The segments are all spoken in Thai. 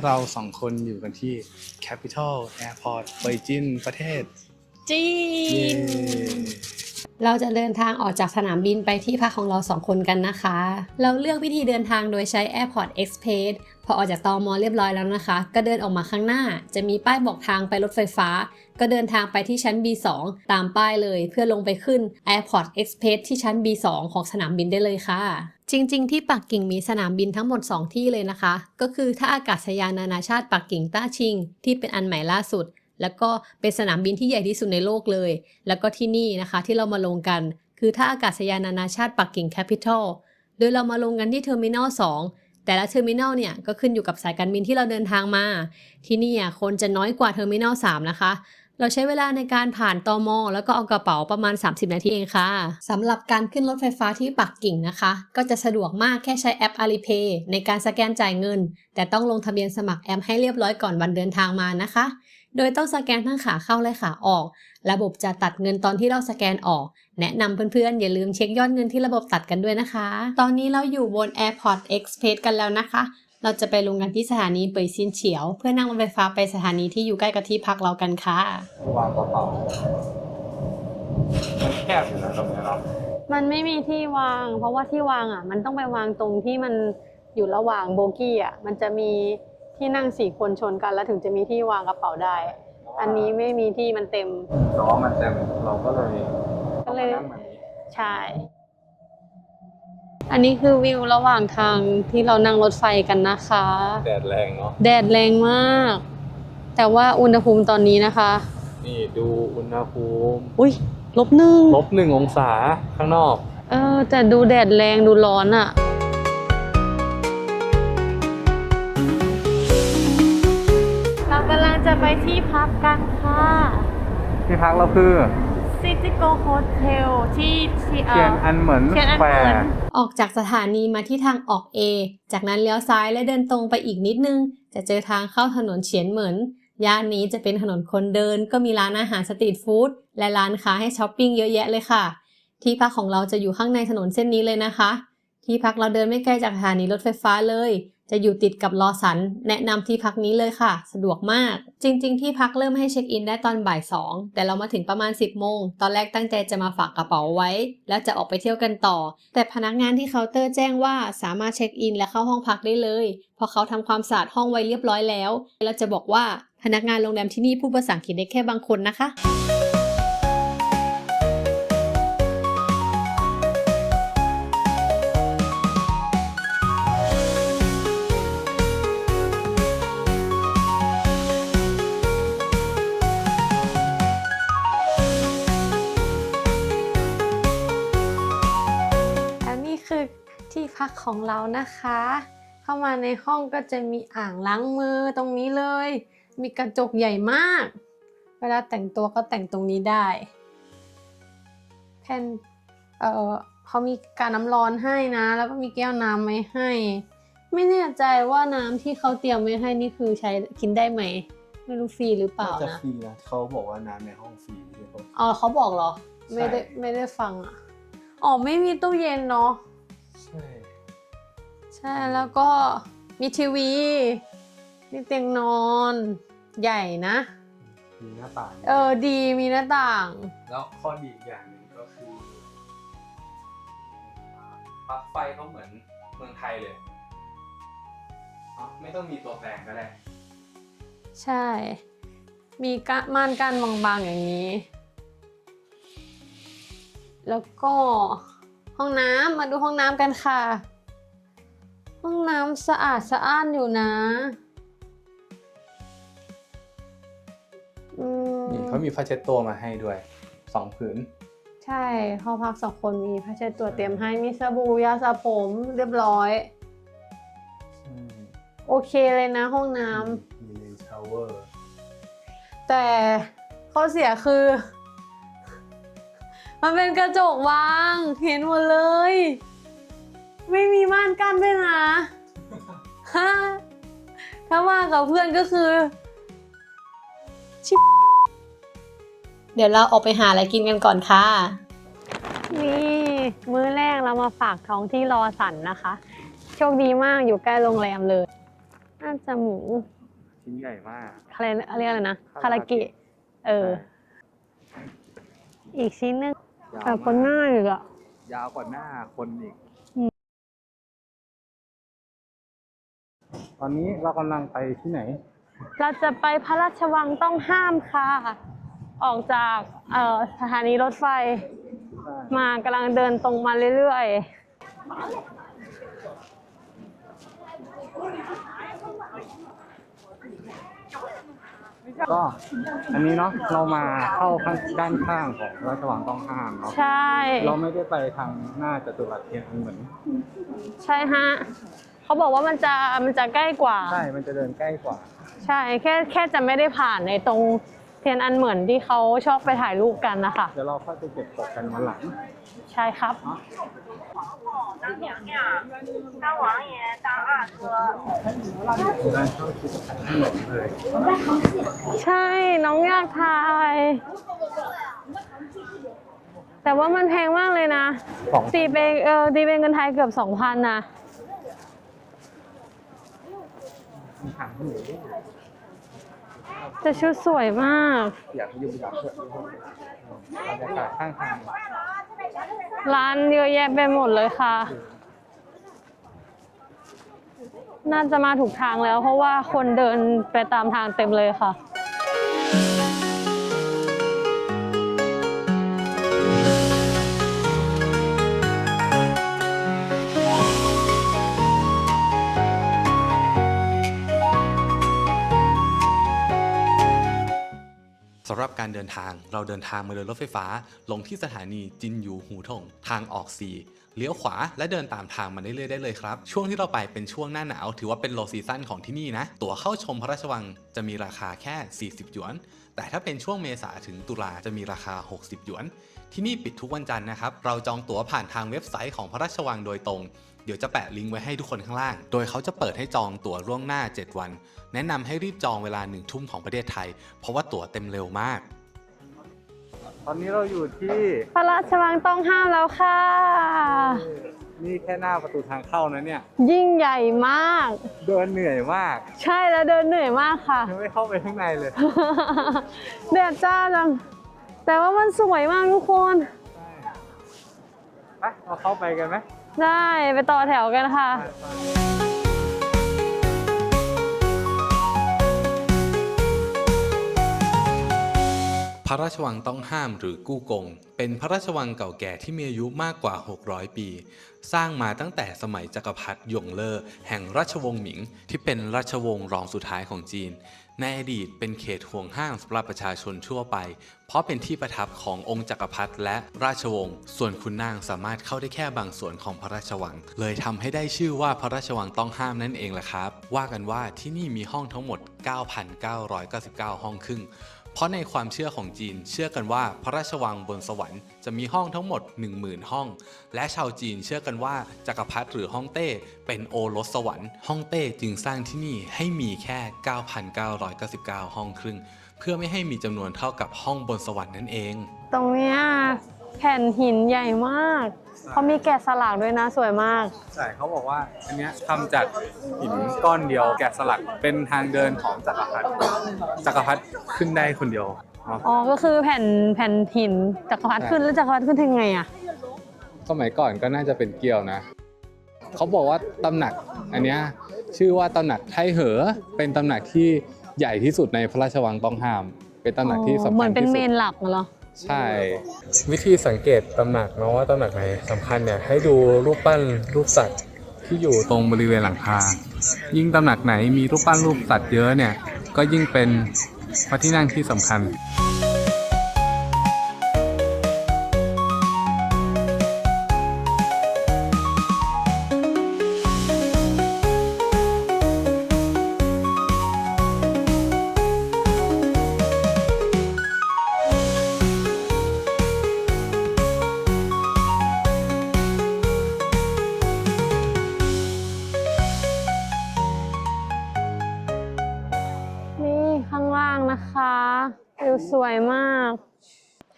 ครับตอนนี้เราสองคนอยู่กันที่ Capital Airport เบยจินประเทศ จีเย้น เราจะเดินทางออกจากสนามบินไปที่พักของเราสองคนกันนะคะ เราเลือกวิธีเดินทางโดยใช้ Airport Express พอออกจากตอมอเรียบร้อยแล้วนะคะ ก็เดินออกมาข้างหน้า จะมีป้ายบอกทางไปรถไฟฟ้า ก็เดินทางไปที่ชั้น B2 ตามป้ายเลย เพื่อลงไปขึ้น Airport Express ที่ชั้น B2 ของสนามบินได้เลยค่ะ จริง ๆ ที่ปักกิ่งมีสนามบินทั้งหมด 2 ที่เลยนะคะ ก็คือท่าอากาศยานนานาชาติปักกิ่งต้าชิง ที่เป็นอันใหม่ล่าสุด แล้วก็เป็นสนามบินที่ใหญ่ที่สุดในโลกเลย แล้วก็ที่นี่นะคะที่เรามาลงกัน คือท่าอากาศยานนานาชาติปักกิ่งแคปิตอลโดยเรามาลงกันที่เทอร์มินอล2แต่ละเทอร์มินอลเนี่ยก็ขึ้นอยู่กับสายการบินที่เราเดินทางมา ที่นี่อะคนจะน้อยกว่าเทอร์มินอล3นะคะ เราใช้เวลาในการผ่านตอมอแล้วก็เอากระเป๋าประมาณ 30 นาทีเองค่ะสำหรับการขึ้นรถไฟฟ้าที่ปักกิ่งนะคะ ก็จะสะดวกมากแค่ใช้แอป Alipay ในการสแกนจ่ายเงิน แต่ต้องลงทะเบียนสมัครแอปให้เรียบร้อยก่อนวันเดินทางมานะคะ โดยต้องสแกนทั้งขาเข้าและขาออก ระบบจะตัดเงินตอนที่เราสแกนออก แนะนำเพื่อนๆ อย่าลืมเช็คยอดเงินที่ระบบตัดกันด้วยนะคะ ตอนนี้เราอยู่บน Airport Express กันแล้วนะคะ เราจะไปลงกันที่สถานีเปยซินเฉียว เพื่อนั่งรถไฟฟ้าไปสถานีที่อยู่ใกล้กับที่พักเรากันค่ะวางกระเป๋ามันแคบอยู่นะตรงนี้เรามันไม่มีที่วาง เพราะว่าที่วางอะ มันต้องไปวางตรงที่มันอยู่ระหว่างโบกี้อะมันจะมีที่นั่งสี่คนชนกัน แล้วถึงจะมีที่วางกระเป๋าได้ อันนี้ไม่มีที่มันเต็มล้อมันเต็มเราก็เลยก็เลยต้องมานั่งแบบนี้ใช่ อันนี้คือวิวระหว่างทางที่เรานั่งรถไฟกันนะคะ แดดแรงเนาะแดดแรงมาก แต่ว่าอุณหภูมิตอนนี้นะคะ นี่ดูอุณหภูมิอุ้ยลบหนึ่งลบหนึ่งองศาข้างนอก เออแต่ดูแดดแรงดูร้อนอะเรากำลังจะไปที่พักกันค่ะ ที่พักเราคือ City Go Hotel ที่ที่เทียนอันเหมือนเทียนอันแฟเหมือน ร์ออกจากสถานีมาที่ทางออก A จากนั้นเลี้ยวซ้ายและเดินตรงไปอีกนิดนึง จะเจอทางเข้าถนนเฉียนเหมิน ย่านนี้จะเป็นถนนคนเดิน ก็มีร้านอาหารสตรีทฟู้ดและร้านค้าให้ช้อปปิ้งเยอะแยะเลยค่ะ ที่พักของเราจะอยู่ข้างในถนนเส้นนี้เลยนะคะ ที่พักเราเดินไม่ไกลจากสถานีรถไฟฟ้าเลย จะอยู่ติดกับลอสัน แนะนำที่พักนี้เลยค่ะ สะดวกมาก จริง ๆ ที่พักเริ่มให้เช็คอินได้ตอนบ่ายสองแต่เรามาถึงประมาณ 10 โมง ตอนแรกตั้งใจจะมาฝากกระเป๋าไว้ แล้วจะออกไปเที่ยวกันต่อ แต่พนักงานที่เคาน์เตอร์แจ้งว่าสามารถเช็คอินและเข้าห้องพักได้เลยเพราะเขาทำความสะอาดห้องไว้เรียบร้อยแล้ว เราจะบอกว่าพนักงานโรงแรมที่นี่พูดภาษาอังกฤษได้แค่บางคนนะคะ ของเรานะคะ เข้ามาในห้องก็จะมีอ่างล้างมือตรงนี้เลย มีกระจกใหญ่มาก เวลาแต่งตัวก็แต่งตรงนี้ได้แผ่นเออเขามีการน้ำร้อนให้นะ แล้วก็มีแก้วน้ำไว้ให้ ไม่แน่ใจว่าน้ำที่เขาเตรียมไว้ให้นี่คือใช้กินได้ไหม ไม่รู้ฟรีหรือเปล่าจะนะฟรีนะเขาบอกว่าน้ำในห้องฟรีไม่ใช่ปะ อ๋อเขาบอกเหรอ ไม่ได้ใช่ ไม่ได้ฟังอะ อ๋อไม่มีตู้เย็นเนาะ ใช่ ใช่แล้วก็มีทีวี มีเตียงนอนใหญ่นะ มีหน้าต่างเออดีมีหน้าต่าง แล้วข้อดีอีกอย่างหนึ่งก็คือปลั๊กไฟเขาเหมือนเมืองไทยเลยอ๋อไม่ต้องมีตัวแปลงก็ได้ ใช่ มีกะม่านกั้นบางๆอย่างนี้ แล้วก็ห้องน้ำมาดูห้องน้ำกันค่ะ ห้องน้ำสะอาดสะอ้านอยู่นะอืมนี่เขามีผ้าเช็ดตัวมาให้ด้วยสองผืน ใช่ห้องพักสองคนมีผ้าเช็ดตัวเตรียมให้มีสบู่ยาสระผมเรียบร้อย โอเคเลยนะห้องน้ำมีเลนชาวเวอร์แต่ข้อเสียคือ มันเป็นกระจกวางเห็นหมดเลย ไม่มีม่านกั้นด้วยนะฮะถ้ามากับเพื่อนก็คือ ชิบเดี๋ยวเราออกไปหาอะไรกินกันก่อนค่ะ นี่มื้อแรกเรามาฝากท้องที่รอสันนะคะ โชคดีมากอยู่ใกล้โรงแรมเลย น่าจะหมูชิ้นใหญ่มาก อะไรเรียกอะไรนะ คาคาราราเกะเกะเออ อีกชิ้นหนึงยาวแบบคนมากง่ายอีกอะยาวกว่าหน้าคนอีก ตอนนี้เรากำลังไปที่ไหน เราจะไปพระราชวังต้องห้ามค่ะ ออกจากเอ่อสถานีรถไฟ มากำลังเดินตรงมาเรื่อยก็อันนี้เนาะเรามาเข้าข้างด้านข้างของราชวังต้องห้ามเนาะๆใช่ เราไม่ได้ไปทางหน้าจตุรัสเทียนอันเหมือน ใช่ฮะ เขาบอกว่ามันจะมันจะใกล้กว่า ใช่ มันจะเดินใกล้กว่า ใช่แค่แค่จะไม่ได้ผ่านในตรงเทียนอันเหมือนที่เขาชอบไปถ่ายรูปกันนะคะ เดี๋ยวเราค่อยไปเก็บตกกันวันหลัง ใช่ครับด้านเข้าชิดถนนเลย ใช่น้องอยากถ่าย แต่ว่ามันแพงมากเลยนะของตีเป็นเออตีเป็นเงินไทยเกือบสองพันนะ มีทางหนูด้วยแต่ชุดสวยมาก อยากให้ยืมอยากเพื่อนบรรยากาศข้างทางร้านเยอะแยะไปหมดเลยค่ะ น่าจะมาถูกทางแล้ว เพราะว่าคนเดินไปตามทางเต็มเลยค่ะำหรับการเดินทาง เราเดินทางมาโดยรถไฟฟ้า ลงที่สถานีจินยูหูทง ทางออก4เลี้ยวขวาและเดินตามทางมาเรื่อยๆได้เลยครับ ช่วงที่เราไปเป็นช่วงหน้าหนาว ถือว่าเป็นโลซีซั่นของที่นี่นะ ตั๋วเข้าชมพระราชวังจะมีราคาแค่ 40 หยวน แต่ถ้าเป็นช่วงเมษาถึงตุลาจะมีราคา 60 หยวน ที่นี่ปิดทุกวันจันทร์นะครับ เราจองตั๋วผ่านทางเว็บไซต์ของพระราชวังโดยตรง เดี๋ยวจะแปะลิงก์ไว้ให้ทุกคนข้างล่าง โดยเขาจะเปิดให้จองตั๋วล่วงหน้า 7 วัน แนะนำให้รีบจองเวลาหนึ่งทุ่มของประเทศไทย เพราะว่าตั๋วเต็มเร็วมาก ตอนนี้เราอยู่ที่พระราชวังต้องห้ามแล้วค่ะ นี่แค่หน้าประตูทางเข้านะเนี่ย ยิ่งใหญ่มาก เดินเหนื่อยมาก ใช่แล้วเดินเหนื่อยมากค่ะยังไม่เข้าไปข้างในเลยแดดจ้าจัง แต่ว่ามันสวยมากทุกคน ไปเราเข้าไปกันไหมได้ไปต่อแถวกันค่ะไปไปพระราชวังต้องห้ามหรือกู้กง เป็นพระราชวังเก่าแก่ที่มีอายุมากกว่า 600 ปี สร้างมาตั้งแต่สมัยจักรพรรดิหยงเล่อแห่งราชวงศ์หมิง ที่เป็นราชวงศ์รองสุดท้ายของจีน ในอดีตเป็นเขตห่วงห้ามสำหรับประชาชนทั่วไป เพราะเป็นที่ประทับขององค์จักรพรรดิและราชวงศ์ ส่วนคุณนางสามารถเข้าได้แค่บางส่วนของพระราชวัง เลยทำให้ได้ชื่อว่าพระราชวังต้องห้ามนั่นเองแหละครับ ว่ากันว่าที่นี่มีห้องทั้งหมด 9,999 ห้องครึ่งเพราะในความเชื่อของจีน เชื่อกันว่าพระราชวังบนสวรรค์จะมีห้องทั้งหมด 10,000 ห้อง และชาวจีนเชื่อกันว่าจักรพรรดิหรือฮ่องเต้เป็นโอรสสวรรค์ฮ่องเต้จึงสร้างที่นี่ให้มีแค่ 9,999 ห้องครึ่ง เพื่อไม่ให้มีจำนวนเท่ากับห้องบนสวรรค์นั่นเอง ตรงเนี้ยแผ่นหินใหญ่มากเขามีแกะสลักด้วยนะสวยมาก ใช่เขาบอกว่าอันเนี้ยทำจากหินก้อนเดียวแกะสลักเป็นทางเดินของจักรพรรดิจักรพรรดิขึ้นได้คนเดียวเนาะอ๋อ ก็คือแผ่นแผ่นหินจักรพรรดิใช่ขึ้นแล้วจักรพรรดิขึ้นยังไงอะสมัยก่อนก็น่าจะเป็นเกลียวนะ เขาบอกว่าตำหนักอันเนี้ยชื่อว่าตำหนักไทเหอเป็นตำหนักที่ ใหญ่ที่สุดในพระราชวังต้องห้าม เป็นตำหนักที่สำคัญที่สุด เหมือนเป็นเมนหลักเหรอ ใช่ วิธีสังเกตตำหนักเนาะว่าตำหนักไหนสำคัญเนี่ยให้ดูรูปปั้นรูปสัตว์ที่อยู่ตรงบริเวณหลังคา ยิ่งตำหนักไหนมีรูปปั้นรูปสัตว์เยอะเนี่ยก็ยิ่งเป็นพระที่นั่งที่สำคัญ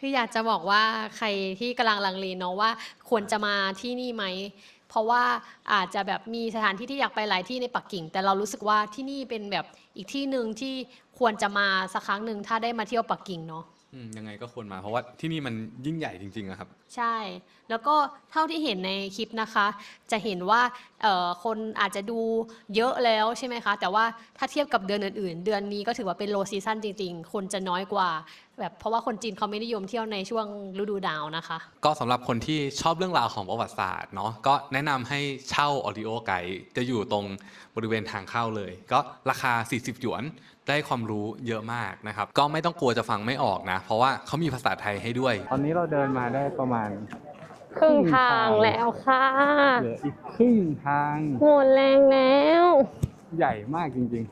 คืออยากจะบอกว่าใครที่กำลังลังเลเนาะว่าควรจะมาที่นี่ไหม เพราะว่าอาจจะแบบมีสถานที่ที่อยากไปหลายที่ในปักกิ่ง แต่เรารู้สึกว่าที่นี่เป็นแบบอีกที่หนึ่งที่ควรจะมาสักครั้งหนึ่งถ้าได้มาเที่ยวปักกิ่งเนาะ อืมยังไงก็ควรมาเพราะว่าที่นี่มันยิ่งใหญ่จริงๆอะครับ ใช่ แล้วก็เท่าที่เห็นในคลิปนะคะ จะเห็นว่าเอ่อคนอาจจะดูเยอะแล้วใช่ไหมคะ แต่ว่าถ้าเทียบกับเดือนอื่นๆ เดือนนี้ก็ถือว่าเป็นโลซีซันจริงๆ คนจะน้อยกว่า แบบเพราะว่าคนจีนเขาไม่นิยมเที่ยวในช่วงฤดูหนาวนะคะ ก็สำหรับคนที่ชอบเรื่องราวของประวัติศาสตร์เนาะก็แนะนำให้เช่าออดิโอไกด์จะอยู่ตรงบริเวณทางเข้าเลย ก็ราคา 40 หยวน ได้ความรู้เยอะมากนะครับ ก็ไม่ต้องกลัวจะฟังไม่ออกนะ เพราะว่าเขามีภาษาไทยให้ด้วย ตอนนี้เราเดินมาได้ประมาณครึ่งทางแล้วค่ะเหลืออีกครึ่งทางหมดแรงแล้ว ใหญ่มากจริง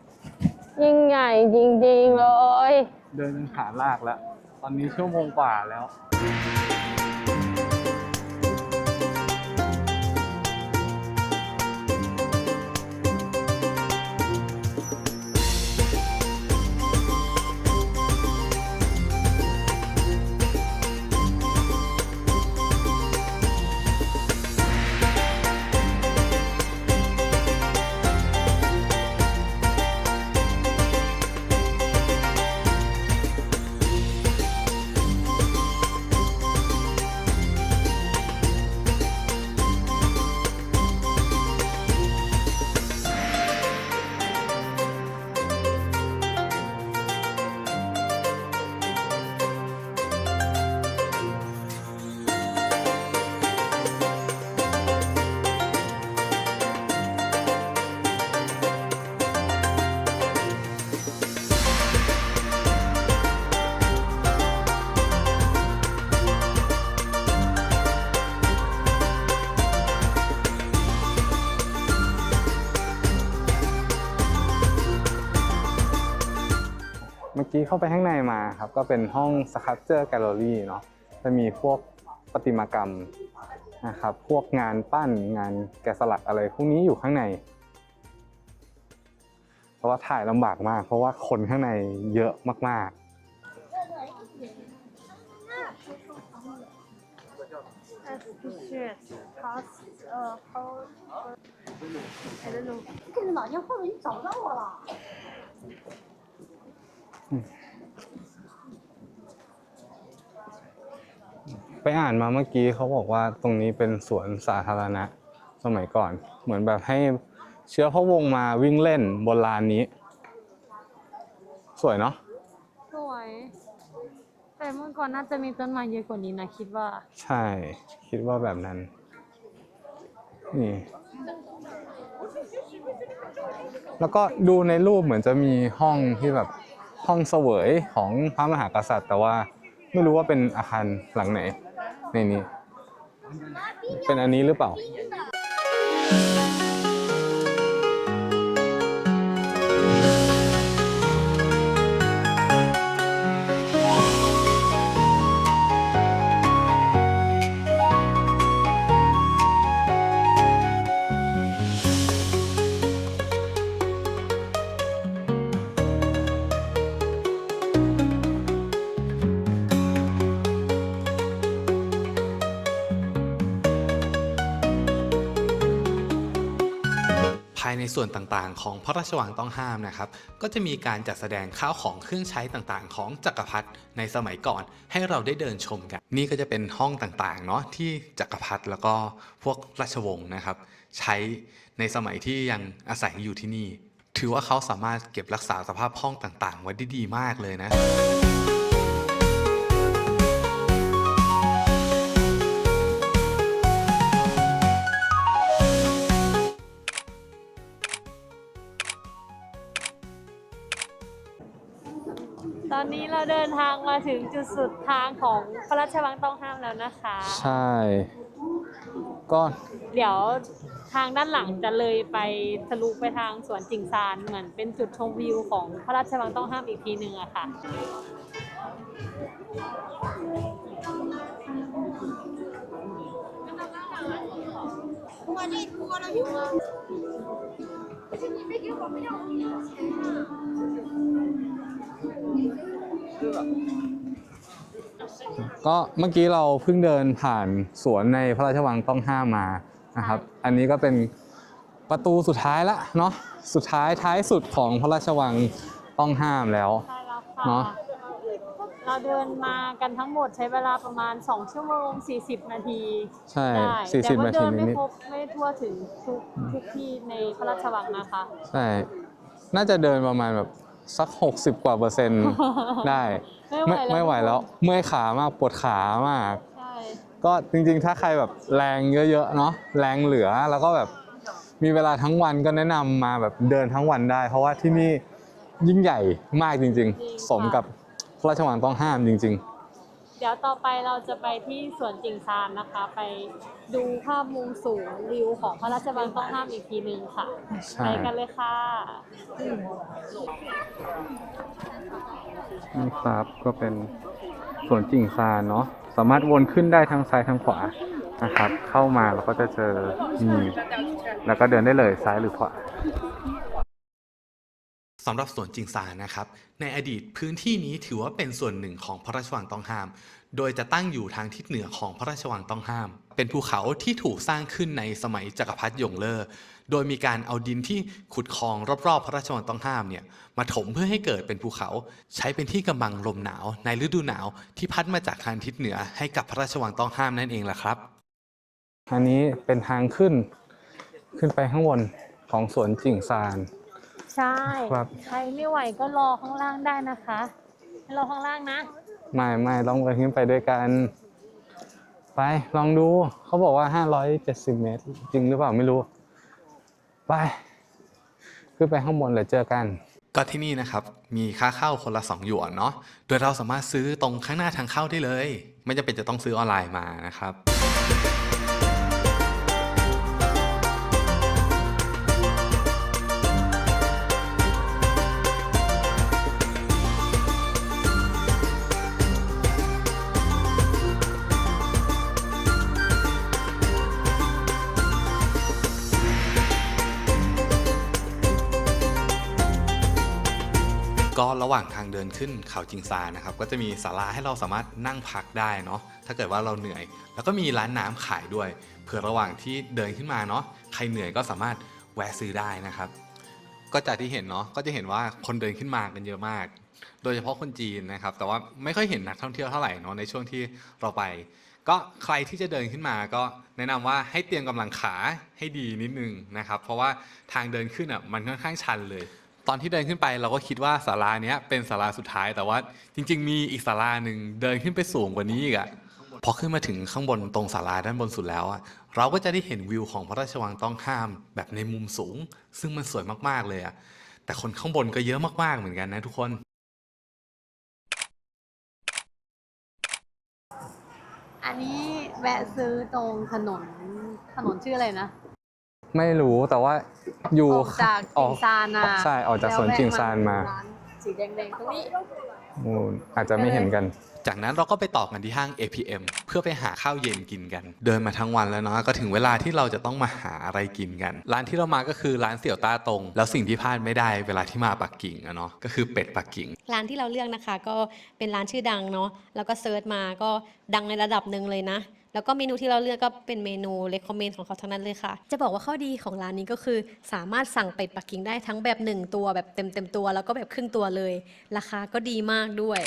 ยิ่งใหญ่จริงๆเลยๆเดินจนขาลากแล้ว ตอนนี้ชั่วโมงกว่าแล้ว กี้เข้าไปข้างในมาครับ ก็เป็นห้องสครับเจอร์แกลเลอรี่เนาะจะมีพวกประติมากรรมนะครับ พวกงานปั้นงานแกะสลักอะไรพวกนี้อยู่ข้างใน เพราะว่าถ่ายลำบากมาก เพราะว่าคนข้างในเยอะมาก 这个老年后面你找不到我了。 ๆไปอ่านมาเมื่อกี้เขาบอกว่าตรงนี้เป็นสวนสาธารณะ สมัยก่อน เหมือนแบบให้เชื้อพระวงศ์มาวิ่งเล่นบนลานนี้ สวยเนาะสวย แต่เมื่อก่อนน่าจะมีต้นไม้เยอะกว่านี้นะคิดว่า ใช่ คิดว่าแบบนั้น นี่ แล้วก็ดูในรูปเหมือนจะมีห้องที่แบบ ห้องเสวยของพระมหากษัตริย์ แต่ว่าไม่รู้ว่าเป็นอาคารหลังไหนในนี้ เป็นอันนี้หรือเปล่า ส่วนต่างๆ ของพระราชวังต้องห้ามนะครับ ก็จะมีการจัดแสดงข้าวของเครื่องใช้ต่างๆ ของจักรพรรดิในสมัยก่อนให้เราได้เดินชมกัน นี่ก็จะเป็นห้องต่างๆเนาะที่จักรพรรดิแล้วก็พวกราชวงศ์นะครับ ใช้ในสมัยที่ยังอาศัยอยู่ที่นี่ ถือว่าเขาสามารถเก็บรักษาสภาพห้องต่างๆ ไว้ได้ดีมากเลยนะ ตอนนี้เราเดินทางมาถึงจุดสุดทางของพระราชวังต้องห้ามแล้วนะคะ ใช่ ก็เดี๋ยวทางด้านหลังจะเลยไปทะลุไปทางสวนจิงซานเหมือนเป็นจุดชมวิวของพระราชวังต้องห้ามอีกทีหนึ่งอะค่ะ วันนี้ทัวร์เราอยู่ เมื่อกี้เราเพิ่งเดินผ่านสวนในพระราชวังต้องห้ามมานะครับ อันนี้ก็เป็นประตูสุดท้ายละเนาะสุดท้ายท้ายสุดของพระราชวังต้องห้ามแล้วใช่แล้วเนค่ะอะเราเดินมากันทั้งหมดใช้เวลาประมาณ 2 ชั่วโมง 40 นาทีใช่ได้40แต่นาว่าทีเดินไม่นิดครบไม่ทั่วถึงทุกทุกที่ในพระราชวังนะคะๆใช่ น่าจะเดินประมาณแบบ สัก 60 กว่าเปอร์เซ็นต์ได้ ไม่ไหวแล้วไม่ไหวแล้วเมื่อยขามากปวดขามากใช่ก็จริงๆ ถ้าใครแบบแรงเยอะๆเนาะแรงเหลือแล้วก็แบบมีเวลาทั้งวันก็แนะนำมาแบบเดินทั้งวันได้ เพราะว่าที่นี่ยิ่งใหญ่มากจริง ๆ สมกับพระราชวังต้องห้ามจริง เดี๋ยวต่อไปเราจะไปที่สวนจิงซานนะคะ ไปดูภาพมุมสูงวิวของพระราชวังต้องห้ามอีกทีหนึ่งค่ะ ใช่ ไปกันเลยค่ะๆนี่ครับก็เป็นสวนจิ่งซานเนาะสามารถวนขึ้นได้ทั้งซ้ายทั้งขวานะครับ เข้ามาเราก็จะเจอนี่แล้วก็เดินได้เลยซ้ายหรือขวา สำหรับสวนจิงซานนะครับ ในอดีตพื้นที่นี้ถือว่าเป็นส่วนหนึ่งของพระราชวังต้องห้าม โดยจะตั้งอยู่ทางทิศเหนือของพระราชวังต้องห้าม เป็นภูเขาที่ถูกสร้างขึ้นในสมัยจักรพรรดิหยงเล่อโดยมีการเอาดินที่ขุดคลองรอบๆ พระราชวังต้องห้ามเนี่ยมาถมเพื่อให้เกิดเป็นภูเขา ใช้เป็นที่กำบังลมหนาวในฤดูหนาวที่พัดมาจากทางทิศเหนือให้กับพระราชวังต้องห้ามนั่นเองแหละครับอันนี้เป็นทางขึ้นขึ้นไปข้างบนของสวนจิงซาน ใช่ครับ ใครไม่ไหวก็รอข้างล่างได้นะคะรอข้างล่างนะ ไม่ไม่ต้องไปขึ้นไปด้วยกัน ไปลองดูเขาบอกว่า 570 เมตร จริงหรือเปล่าไม่รู้ ไป ขึ้นไปข้างบนเลยเจอกัน ก็ที่นี่นะครับ มีค่าเข้าคนละ 2 หยวนเนาะ โดยเราสามารถซื้อตรงข้างหน้าทางเข้าได้เลย ไม่จำเป็นจะต้องซื้อออนไลน์มานะครับ ก็ระหว่างทางเดินขึ้นเขาจิงซานะครับ ก็จะมีศาลาให้เราสามารถนั่งพักได้เนาะถ้าเกิดว่าเราเหนื่อย แล้วก็มีร้านน้ำขายด้วยเผื่อระหว่างที่เดินขึ้นมาเนาะใครเหนื่อยก็สามารถแวะซื้อได้นะครับ ก็จากที่เห็นเนาะก็จะเห็นว่าคนเดินขึ้นมากันเยอะมาก โดยเฉพาะคนจีนนะครับ แต่ว่าไม่ค่อยเห็นนักท่องเที่ยวเท่าไหร่เนาะในช่วงที่เราไป ก็ใครที่จะเดินขึ้นมาก็แนะนำว่าให้เตรียมกำลังขาให้ดีนิดนึงนะครับ เพราะว่าทางเดินขึ้นอะมันค่อนข้างชันเลย ตอนที่เดินขึ้นไปเราก็คิดว่าศาลาเนี้ยเป็นศาลาสุดท้ายแต่ว่า จริง ๆ มีอีกศาลาหนึ่งเดินขึ้นไปสูงกว่านี้อีกอะพอขึ้นมาถึงข้างบนตรงศาลาด้านบนสุดแล้วอะเราก็จะได้เห็นวิวของพระราชวังต้องห้ามแบบในมุมสูง ซึ่งมันสวยมากๆเลยอะแต่คนข้างบนก็เยอะมากๆเหมือนกันนะทุกคนอันนี้แวะซื้อตรงถนนถนนชื่ออะไรนะ ไม่รู้แต่ว่าอยู่ออกจากอจิอกงซานมาใช่ออกจากสวนจิงซานมาร้านสีแดงๆตรงนี้โอ้อาจจะไม่เห็นกัน จากนั้นเราก็ไปต่อกันที่ห้าง APM เพื่อไปหาข้าวเย็นกินกัน เดินมาทั้งวันแล้วเนาะก็ถึงเวลาที่เราจะต้องมาหาอะไรกินกัน ร้านที่เรามาก็คือร้านเสี่ยวต้าตง แล้วสิ่งที่พลาดไม่ได้เวลาที่มาปักกิ่งอะเนาะก็คือเป็ดปักกิ่ง ร้านที่เราเลือกนะคะ ก็เป็นร้านชื่อดังเนาะแล้วก็เซิร์ชมาก็ดังในระดับหนึ่งเลยนะ แล้วก็เมนูที่เราเลือกก็เป็นเมนูเลคคอมเมนต์ของเขาทั้งนั้นเลยค่ะ จะบอกว่าข้อดีของร้านนี้ก็คือ สามารถสั่งเป็ดปักกิ่งได้ทั้งแบบ 1 ตัวแบบเต็มเต็มตัว แล้วก็แบบครึ่งตัวเลย ราคาก็ดีมากด้วย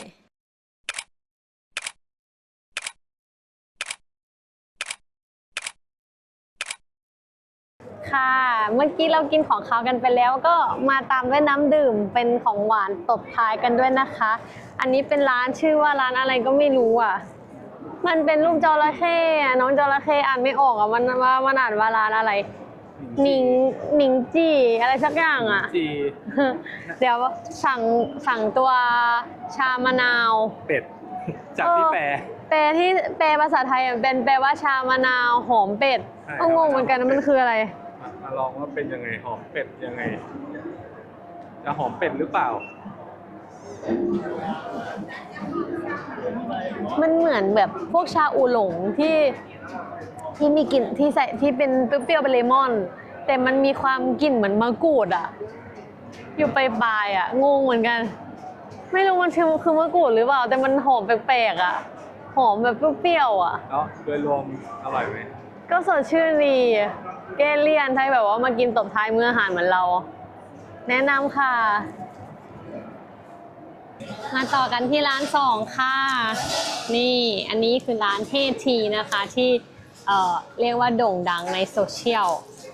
ค่ะเมื่อกี้เรากินของคาวกันไปแล้วก็มาตามด้วยน้ำดื่มเป็นของหวานตบท้ายกันด้วยนะคะ อันนี้เป็นร้านชื่อว่าร้านอะไรก็ไม่รู้อะ มันเป็นรูปจระเข้อะน้องจระเข้อ่านไม่ออกอะมันว่ามันอ่านว่าร้านอะไรหนิงหนิงจีอะไรสักอย่างอะ จีเดี๋ยวสั่งสั่งตัวชามะนาว เป็ด จากที่แปลแปลที่แปลภาษาไทยอะเป็นแปลว่าชามะนาวหอมเป็ดใช่ก็งงเหมือนกันนะมันคืออะไร มาลองว่าเป็นยังไงหอมเป็ดยังไง จะหอมเป็ดหรือเปล่า มันเหมือนแบบพวกชาอูหลงที่ที่มีกลิ่นที่ใส่ที่เป็นเปรี้ยวๆเป็นเลมอน แต่มันมีความกลิ่นเหมือนมะกรูดอะอยู่ไปปลายๆอะงงเหมือนกัน ไม่รู้มันคือคือมะกรูดหรือเปล่า แต่มันหอมแปลกๆอะหอมแบบเปรี้ยวๆอะแล้วโดยรวมอร่อยไหมก็สดชื่นดีเกเลียนใช่แบบว่ามากินตบท้ายมื้ออาหารเหมือนเรา แนะนำค่ะ มาต่อกันที่ร้านสองค่ะ นี่อันนี้คือร้านเททีนะคะที่เเรียกว่าโด่งดังในโซเชียล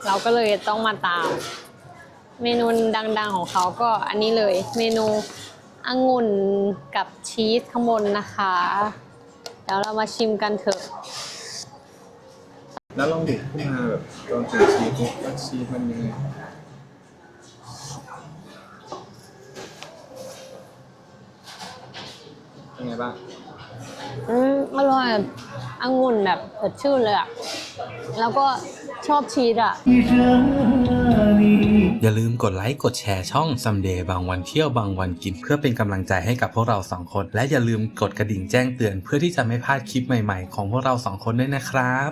เราก็เลยต้องมาตาม เมนูดังๆของเขาก็อันนี้เลยเมนูองุ่นกับชีสข้างบนนะคะ เดี๋ยวเรามาชิมกันเถอะ แล้วลองดิบขึ้นมาแบบลองเจอชีสดิว่าชีสมันยังไง เป็นไงบ้าง อืมอร่อยองุ่นแบบสดชื่นเลยอะแล้วก็ชอบชีสอะอย่าลืมกดไลค์กดแชร์ช่อง Someday บางวันเที่ยวบางวันกิน เพื่อเป็นกำลังใจให้กับพวกเราสองคน และอย่าลืมกดกระดิ่งแจ้งเตือน เพื่อที่จะไม่พลาดคลิปใหม่ๆ ของพวกเราสองคนด้วยนะครับ